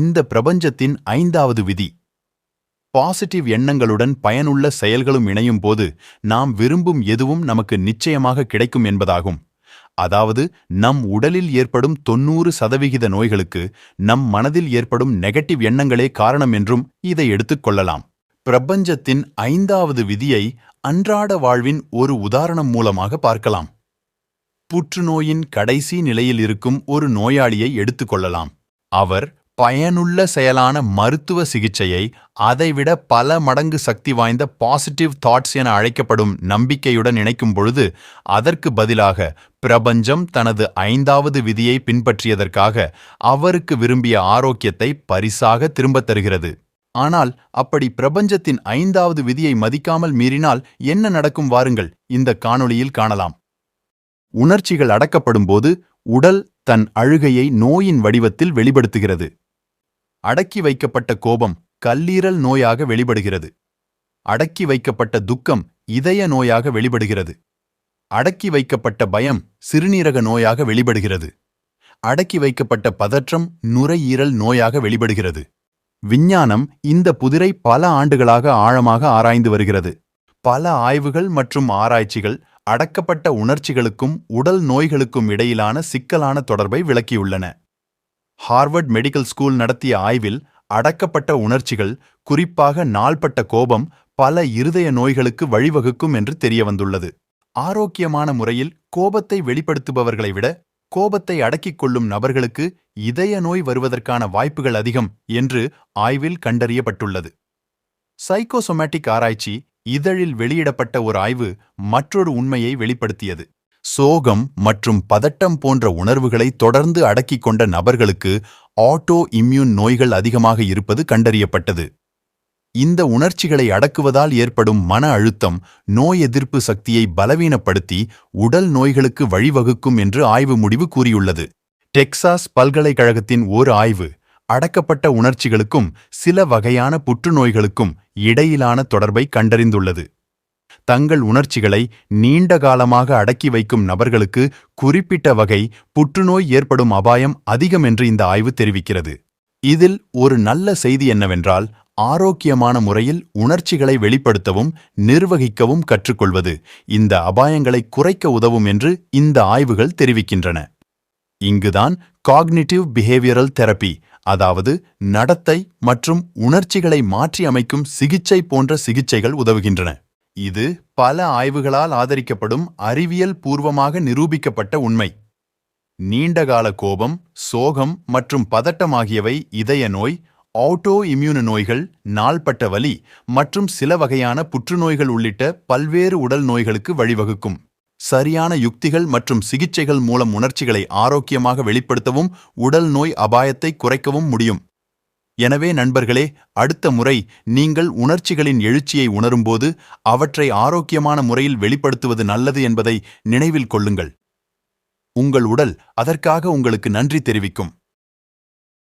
இந்த பிரபஞ்சத்தின் ஐந்தாவது விதி. பாசிட்டிவ் எண்ணங்களுடன் பயனுள்ள செயல்களும் இணையும் போது நாம் விரும்பும் எதுவும் நமக்கு நிச்சயமாக கிடைக்கும் என்பதாகும். அதாவது நம் உடலில் ஏற்படும் தொன்னூறு சதவிகித நோய்களுக்கு நம் மனதில் ஏற்படும் நெகட்டிவ் எண்ணங்களே காரணம் என்றும் இதை எடுத்துக் கொள்ளலாம். பிரபஞ்சத்தின் ஐந்தாவது விதியை அன்றாட வாழ்வின் ஒரு உதாரணம் மூலமாக பார்க்கலாம். புற்றுநோயின் கடைசி நிலையில் இருக்கும் ஒரு நோயாளியை எடுத்துக்கொள்ளலாம் அவர் பயனுள்ள செயலான மருத்துவ சிகிச்சையை அதைவிட பல மடங்கு சக்தி வாய்ந்த பாசிட்டிவ் தாட்ஸ் என அழைக்கப்படும் நம்பிக்கையுடன் இணைக்கும் பொழுது அதற்கு பதிலாக பிரபஞ்சம் தனது ஐந்தாவது விதியை பின்பற்றியதற்காக அவருக்கு விரும்பிய ஆரோக்கியத்தை பரிசாக திரும்பத் தருகிறது. ஆனால் அப்படி பிரபஞ்சத்தின் ஐந்தாவது விதியை மதிக்காமல் மீறினால் என்ன நடக்கும் வாருங்கள் இந்த காணொளியில் காணலாம். உணர்ச்சிகள் அடக்கப்படும்போது உடல் தன் அழுகையை நோயின் வடிவத்தில் வெளிப்படுத்துகிறது. அடக்கி வைக்கப்பட்ட கோபம் கல்லீரல் நோயாக வெளிப்படுகிறது. அடக்கி வைக்கப்பட்ட துக்கம் இதய நோயாக வெளிப்படுகிறது. அடக்கி வைக்கப்பட்ட பயம் சிறுநீரக நோயாக வெளிப்படுகிறது. அடக்கி வைக்கப்பட்ட பதற்றம் நுரையீரல் நோயாக வெளிப்படுகிறது. விஞ்ஞானம் இந்த புதிரை பல ஆண்டுகளாக ஆழமாக ஆராய்ந்து வருகிறது. பல ஆய்வுகள் மற்றும் ஆராய்ச்சிகள் அடக்கப்பட்ட உணர்ச்சிகளுக்கும் உடல் நோய்களுக்கும் இடையிலான சிக்கலான தொடர்பை விளக்கியுள்ளன. ஹார்வர்ட் மெடிக்கல் ஸ்கூல் நடத்திய ஆய்வில் அடக்கப்பட்ட உணர்ச்சிகள் குறிப்பாக நாள்பட்ட கோபம் பல இருதய நோய்களுக்கு வழிவகுக்கும் என்று தெரியவந்துள்ளது. ஆரோக்கியமான முறையில் கோபத்தை வெளிப்படுத்துபவர்களை விட கோபத்தை அடக்கிக் கொள்ளும் நபர்களுக்கு இதய நோய் வருவதற்கான வாய்ப்புகள் அதிகம் என்று ஆய்வில் கண்டறியப்பட்டுள்ளது. சைக்கோசொமேட்டிக் ஆராய்ச்சி இதழில் வெளியிடப்பட்ட ஒரு ஆய்வு மற்றொரு உண்மையை வெளிப்படுத்தியது. சோகம் மற்றும் பதட்டம் போன்ற உணர்வுகளை தொடர்ந்து அடக்கிக் கொண்ட நபர்களுக்கு ஆட்டோ இம்யூன் நோய்கள் அதிகமாக இருப்பது கண்டறியப்பட்டது. இந்த உணர்ச்சிகளை அடக்குவதால் ஏற்படும் மன அழுத்தம் நோய் எதிர்ப்பு சக்தியை பலவீனப்படுத்தி உடல் நோய்களுக்கு வழிவகுக்கும் என்று ஆய்வு முடிவு கூறியுள்ளது. டெக்சாஸ் பல்கலைக்கழகத்தின் ஓர் ஆய்வு அடக்கப்பட்ட உணர்ச்சிகளுக்கும் சில வகையான புற்றுநோய்களுக்கும் இடையிலான தொடர்பை கண்டறிந்துள்ளது. தங்கள் உணர்ச்சிகளை நீண்ட காலமாக அடக்கி வைக்கும் நபர்களுக்கு குறிப்பிட்ட வகை புற்றுநோய் ஏற்படும் அபாயம் அதிகம் என்று இந்த ஆய்வு தெரிவிக்கிறது. இதில் ஒரு நல்ல செய்தி என்னவென்றால் ஆரோக்கியமான முறையில் உணர்ச்சிகளை வெளிப்படுத்தவும் நிர்வகிக்கவும் கற்றுக்கொள்வது இந்த அபாயங்களை குறைக்க உதவும் என்று இந்த ஆய்வுகள் தெரிவிக்கின்றன. இங்குதான் காக்னிட்டிவ் பிஹேவியரல் தெரப்பி அதாவது நடத்தை மற்றும் உணர்ச்சிகளை மாற்றி அமைக்கும் சிகிச்சை போன்ற சிகிச்சைகள் உதவுகின்றன. இது பல ஆய்வுகளால் ஆதரிக்கப்படும் அறிவியல் பூர்வமாக நிரூபிக்கப்பட்ட உண்மை. நீண்டகால கோபம் சோகம் மற்றும் பதட்டம் ஆகியவை இதய நோய் ஆட்டோ இம்யூன நோய்கள் நாள்பட்ட வலி மற்றும் சில வகையான புற்றுநோய்கள் உள்ளிட்ட பல்வேறு உடல் நோய்களுக்கு வழிவகுக்கும். சரியான யுக்திகள் மற்றும் சிகிச்சைகள் மூலம் உணர்ச்சிகளை ஆரோக்கியமாக வெளிப்படுத்தவும் உடல் நோய் அபாயத்தை குறைக்கவும் முடியும். எனவே நண்பர்களே அடுத்த முறை நீங்கள் உணர்ச்சிகளின் எழுச்சியை உணரும்போது அவற்றை ஆரோக்கியமான முறையில் வெளிப்படுத்துவது நல்லது என்பதை நினைவில் கொள்ளுங்கள். உங்கள் உடல் அதற்காக உங்களுக்கு நன்றி தெரிவிக்கும்.